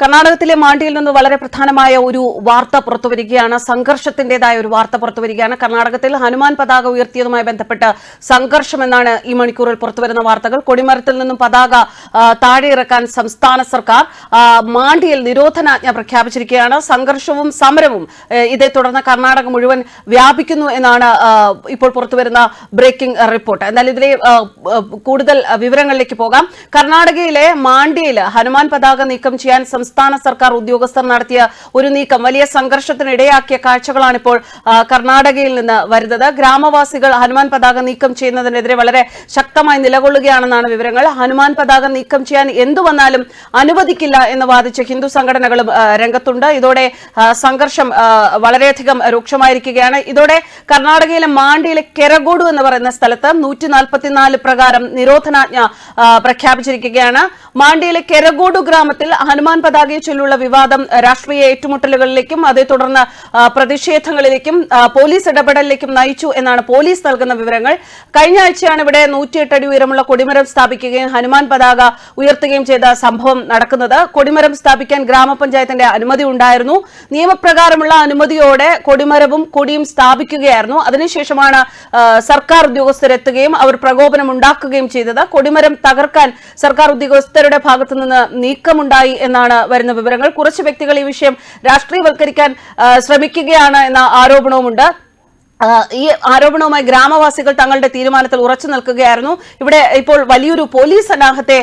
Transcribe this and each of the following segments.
കർണാടകത്തിലെ മാണ്ടിയിൽ നിന്ന് വളരെ പ്രധാനമായ ഒരു വാർത്ത പുറത്തുവരികയാണ് സംഘർഷത്തിന്റേതായ ഒരു വാർത്ത പുറത്തുവരികയാണ് കർണാടകത്തിൽ ഹനുമാൻ പതാക ഉയർത്തിയതുമായി ബന്ധപ്പെട്ട് സംഘർഷമെന്നാണ് ഈ മണിക്കൂറിൽ പുറത്തുവരുന്ന വാർത്തകൾ. കൊടിമരത്തിൽ നിന്നും പതാക താഴെയിറക്കാൻ സംസ്ഥാന സർക്കാർ മാണ്ടിയിൽ നിരോധനാജ്ഞ പ്രഖ്യാപിച്ചിരിക്കുകയാണ്. സംഘർഷവും സമരവും ഇതേ തുടർന്ന് കർണാടക മുഴുവൻ വ്യാപിക്കുന്നു എന്നാണ് ഇപ്പോൾ പുറത്തുവരുന്ന ബ്രേക്കിംഗ് റിപ്പോർട്ട്. എന്നാൽ ഇതിലെ കൂടുതൽ വിവരങ്ങളിലേക്ക് പോകാം. കർണാടകയിലെ മാണ്ടിയിൽ ഹനുമാൻ പതാക നീക്കം ചെയ്യാൻ സംസ്ഥാന സർക്കാർ ഉദ്യോഗസ്ഥർ നടത്തിയ ഒരു നീക്കം വലിയ സംഘർഷത്തിനിടയാക്കിയ കാഴ്ചകളാണ് ഇപ്പോൾ കർണാടകയിൽ നിന്ന് വരുന്നത്. ഗ്രാമവാസികൾ ഹനുമാൻ പതാക നീക്കം ചെയ്യുന്നതിനെതിരെ വളരെ ശക്തമായി നിലകൊള്ളുകയാണെന്നാണ് വിവരങ്ങൾ. ഹനുമാൻ പതാക നീക്കം ചെയ്യാൻ എന്തു വന്നാലും അനുവദിക്കില്ല എന്ന് വാദിച്ച ഹിന്ദു സംഘടനകളും രംഗത്തുണ്ട്. ഇതോടെ സംഘർഷം വളരെയധികം രൂക്ഷമായിരിക്കുകയാണ്. ഇതോടെ കർണാടകയിലെ മാണ്ടിയിലെ കെരഗോഡു എന്ന് പറയുന്ന സ്ഥലത്ത് നൂറ്റി നാൽപ്പത്തിനാല് പ്രകാരം നിരോധനാജ്ഞ പ്രഖ്യാപിച്ചിരിക്കുകയാണ്. മാണ്ടിയിലെ കെരഗോഡു ഗ്രാമത്തിൽ ഹനുമാൻ പതാകയെ ചൊല്ലുള്ള വിവാദം രാഷ്ട്രീയ ഏറ്റുമുട്ടലുകളിലേക്കും അതേ തുടർന്ന് പ്രതിഷേധങ്ങളിലേക്കും പോലീസ് ഇടപെടലിലേക്കും നയിച്ചു എന്നാണ് പോലീസ് നൽകുന്ന വിവരങ്ങൾ. കഴിഞ്ഞ ആഴ്ചയാണ് ഇവിടെ നൂറ്റിയെട്ട് അടി ഉയരമുള്ള കൊടിമരം സ്ഥാപിക്കുകയും ഹനുമാൻ പതാക ഉയർത്തുകയും ചെയ്ത സംഭവം നടക്കുന്നത്. കൊടിമരം സ്ഥാപിക്കാൻ ഗ്രാമപഞ്ചായത്തിന്റെ അനുമതി ഉണ്ടായിരുന്നു. നിയമപ്രകാരമുള്ള അനുമതിയോടെ കൊടിമരവും കൊടിയും സ്ഥാപിക്കുകയായിരുന്നു. അതിനുശേഷമാണ് സർക്കാർ ഉദ്യോഗസ്ഥരെത്തുകയും അവർ പ്രകോപനം ഉണ്ടാക്കുകയും ചെയ്തത്. കൊടിമരം തകർക്കാൻ സർക്കാർ ഉദ്യോഗസ്ഥരുടെ ഭാഗത്തുനിന്ന് നീക്കമുണ്ടായി എന്നാണ് വരുന്ന വിവരങ്ങൾ. കുറച്ച് വ്യക്തികൾ ഈ വിഷയം രാഷ്ട്രീയവൽക്കരിക്കാൻ ശ്രമിക്കുകയാണ് എന്ന ആരോപണവുമുണ്ട്. ഈ ആരോപണവുമായി ഗ്രാമവാസികൾ തങ്ങളുടെ തീരുമാനത്തിൽ ഉറച്ചു നിൽക്കുകയായിരുന്നു. ഇവിടെ ഇപ്പോൾ വലിയൊരു പോലീസ് സന്നാഹത്തെ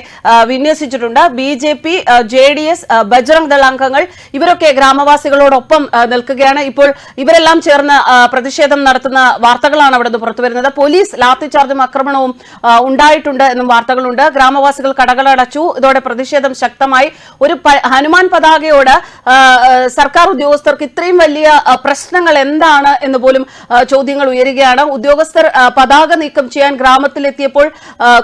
വിന്യസിച്ചിട്ടുണ്ട്. B J P J D S Bajrang Dal അംഗങ്ങൾ ഇവരൊക്കെ ഗ്രാമവാസികളോടൊപ്പം നിൽക്കുകയാണ്. ഇപ്പോൾ ഇവരെല്ലാം ചേർന്ന് പ്രതിഷേധം നടത്തുന്ന വാർത്തകളാണ് അവിടെ നിന്ന് പുറത്തുവരുന്നത് പോലീസ് ലാത്തിചാർജും ആക്രമണവും ഉണ്ടായിട്ടുണ്ട് എന്നും വാർത്തകളുണ്ട്. ഗ്രാമവാസികൾ കടകളടച്ചു ഇതോടെ പ്രതിഷേധം ശക്തമായി. ഒരു ഹനുമാൻ പതാകയോട് സർക്കാർ ഉദ്യോഗസ്ഥർക്ക് ഇത്രയും വലിയ പ്രശ്നങ്ങൾ എന്താണ് എന്ന് പോലും ചോദ്യങ്ങൾ ഉയരുകയാണ്. ഉദ്യോഗസ്ഥർ പതാക നീക്കം ചെയ്യാൻ ഗ്രാമത്തിലെത്തിയപ്പോൾ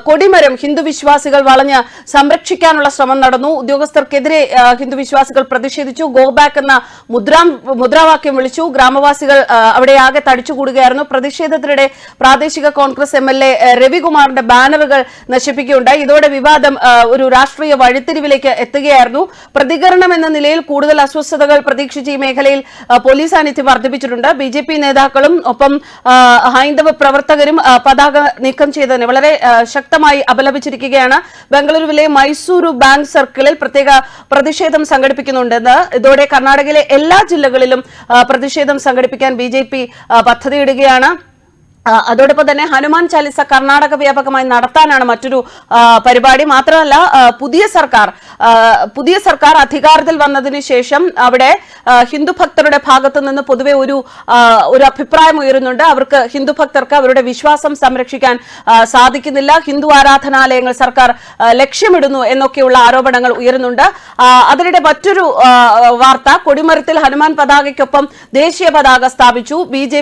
കൊടിമരം ഹിന്ദു വിശ്വാസികൾ വളഞ്ഞ് സംരക്ഷിക്കാനുള്ള ശ്രമം നടന്നു. ഉദ്യോഗസ്ഥർക്കെതിരെ ഹിന്ദു വിശ്വാസികൾ പ്രതിഷേധിച്ചു. ഗോ ബാക്ക് എന്ന മുദ്രാ മുദ്രാവാക്യം വിളിച്ചു. ഗ്രാമവാസികൾ അവിടെ ആകെ തടിച്ചുകൂടുകയായിരുന്നു പ്രതിഷേധത്തിനിടെ പ്രാദേശിക കോൺഗ്രസ് എം എൽ എ രവികുമാറിന്റെ ബാനറുകൾ നശിപ്പിക്കുകയുണ്ടായി. ഇതോടെ വിവാദം ഒരു രാഷ്ട്രീയ വഴിത്തിരിവിലേക്ക് എത്തുകയായിരുന്നു. പ്രതികരണം എന്ന നിലയിൽ കൂടുതൽ അസ്വസ്ഥതകൾ പ്രതീക്ഷിച്ച് ഈ മേഖലയിൽ പോലീസ് സാന്നിധ്യം വർദ്ധിപ്പിച്ചിട്ടുണ്ട്. ബി നേതാക്കളും ഒപ്പം ഹൈന്ദവ പ്രവർത്തകരും പതാക നീക്കം ചെയ്തതിനെ വളരെ ശക്തമായി അപലപിച്ചിരിക്കുകയാണ്. ബംഗളൂരുവിലെ മൈസൂരു ബാങ്ക് സർക്കിളിൽ പ്രത്യേക പ്രതിഷേധം സംഘടിപ്പിക്കുന്നുണ്ടെന്ന് ഇതോടെ കർണാടകയിലെ എല്ലാ ജില്ലകളിലും പ്രതിഷേധം സംഘടിപ്പിക്കാൻ ബി ജെ പി പദ്ധതിയിടുകയാണ്. അതോടൊപ്പം തന്നെ ഹനുമാൻ ചാലിസ കർണാടക വ്യാപകമായി നടത്താനാണ് മറ്റൊരു പരിപാടി. മാത്രമല്ല പുതിയ സർക്കാർ പുതിയ സർക്കാർ അധികാരത്തിൽ വന്നതിന് ശേഷം അവിടെ ഹിന്ദു ഭക്തരുടെ ഭാഗത്തു നിന്ന് പൊതുവെ ഒരു ഒരു അഭിപ്രായം ഉയരുന്നുണ്ട്. അവർക്ക് ഹിന്ദു ഭക്തർക്ക് അവരുടെ വിശ്വാസം സംരക്ഷിക്കാൻ സാധിക്കുന്നില്ല. ഹിന്ദു ആരാധനാലയങ്ങൾ സർക്കാർ ലക്ഷ്യമിടുന്നു എന്നൊക്കെയുള്ള ആരോപണങ്ങൾ ഉയരുന്നുണ്ട്. അതിനിടെ മറ്റൊരു വാർത്ത കൊടിമരത്തിൽ ഹനുമാൻ പതാകയ്ക്കൊപ്പം ദേശീയ പതാക സ്ഥാപിച്ചു. ബി ജെ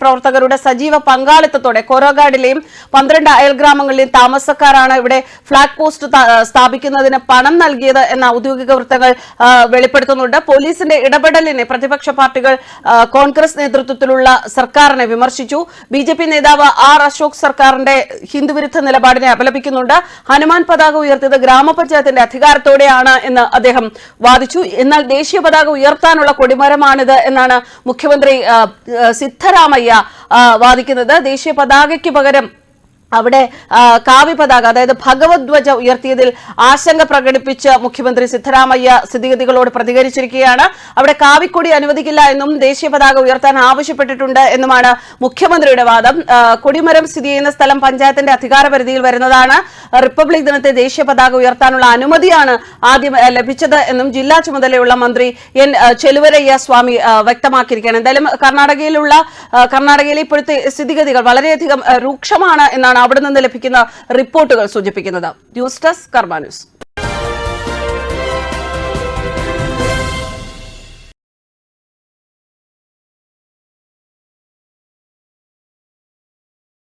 പ്രവർത്തകരുടെ സജീവ പങ്കാളിത്തത്തോടെ കൊറോഗാഡിലെയും പന്ത്രണ്ട് അയൽഗ്രാമങ്ങളിലെയും താമസക്കാരാണ് ഇവിടെ ഫ്ളാഗ് പോസ്റ്റ് സ്ഥാപിക്കുന്നതിന് പണം നൽകിയത് എന്ന ഔദ്യോഗിക വൃത്തങ്ങൾ വെളിപ്പെടുത്തുന്നുണ്ട്. പോലീസിന്റെ ഇടപെടലിനെ പ്രതിപക്ഷ പാർട്ടികൾ കോൺഗ്രസ് നേതൃത്വത്തിലുള്ള സർക്കാരിനെ വിമർശിച്ചു. ബി നേതാവ് ആർ അശോക് സർക്കാരിന്റെ ഹിന്ദുവിരുദ്ധ നിലപാടിനെ അപലപിക്കുന്നുണ്ട്. ഹനുമാൻ പതാക ഉയർത്തിയത് ഗ്രാമപഞ്ചായത്തിന്റെ അധികാരത്തോടെയാണ് എന്ന് അദ്ദേഹം വാദിച്ചു. എന്നാൽ ദേശീയ പതാക ഉയർത്താനുള്ള കൊടിമരമാണിത് എന്നാണ് മുഖ്യമന്ത്രി സിദ്ധരാമയ്യ ആ, വാദിക്കുന്നത് ദേശീയ പതാകയ്ക്ക് പകരം അവിടെ കാവ്യ പതാക അതായത് ഭഗവത്വജ ഉയർത്തിയതിൽ ആശങ്ക പ്രകടിപ്പിച്ച് മുഖ്യമന്ത്രി സിദ്ധരാമയ്യ സ്ഥിതിഗതികളോട് പ്രതികരിച്ചിരിക്കുകയാണ്. അവിടെ കാവിക്കൊടി അനുവദിക്കില്ല എന്നും ദേശീയ പതാക ഉയർത്താൻ ആവശ്യപ്പെട്ടിട്ടുണ്ട് എന്നുമാണ് മുഖ്യമന്ത്രിയുടെ വാദം. കൊടിമരം സ്ഥിതി ചെയ്യുന്ന സ്ഥലം പഞ്ചായത്തിന്റെ അധികാര പരിധിയിൽ വരുന്നതാണ്. റിപ്പബ്ലിക് ദിനത്തെ ദേശീയ പതാക ഉയർത്താനുള്ള അനുമതിയാണ് ആദ്യം ലഭിച്ചത് എന്നും ജില്ലാ ചുമതലയുള്ള മന്ത്രി എൻ ചെലുവരയ്യ സ്വാമി വ്യക്തമാക്കിയിരിക്കുകയാണ്. എന്തായാലും കർണാടകയിലുള്ള കർണാടകയിലെ ഇപ്പോഴത്തെ സ്ഥിതിഗതികൾ വളരെയധികം രൂക്ഷമാണ് എന്നാണ് അവിടെ നിന്ന് ലഭിക്കുന്ന റിപ്പോർട്ടുകൾ സൂചിപ്പിക്കുന്നത് ന്യൂസ് ഡെസ്ക് കർമ്മ ന്യൂസ്.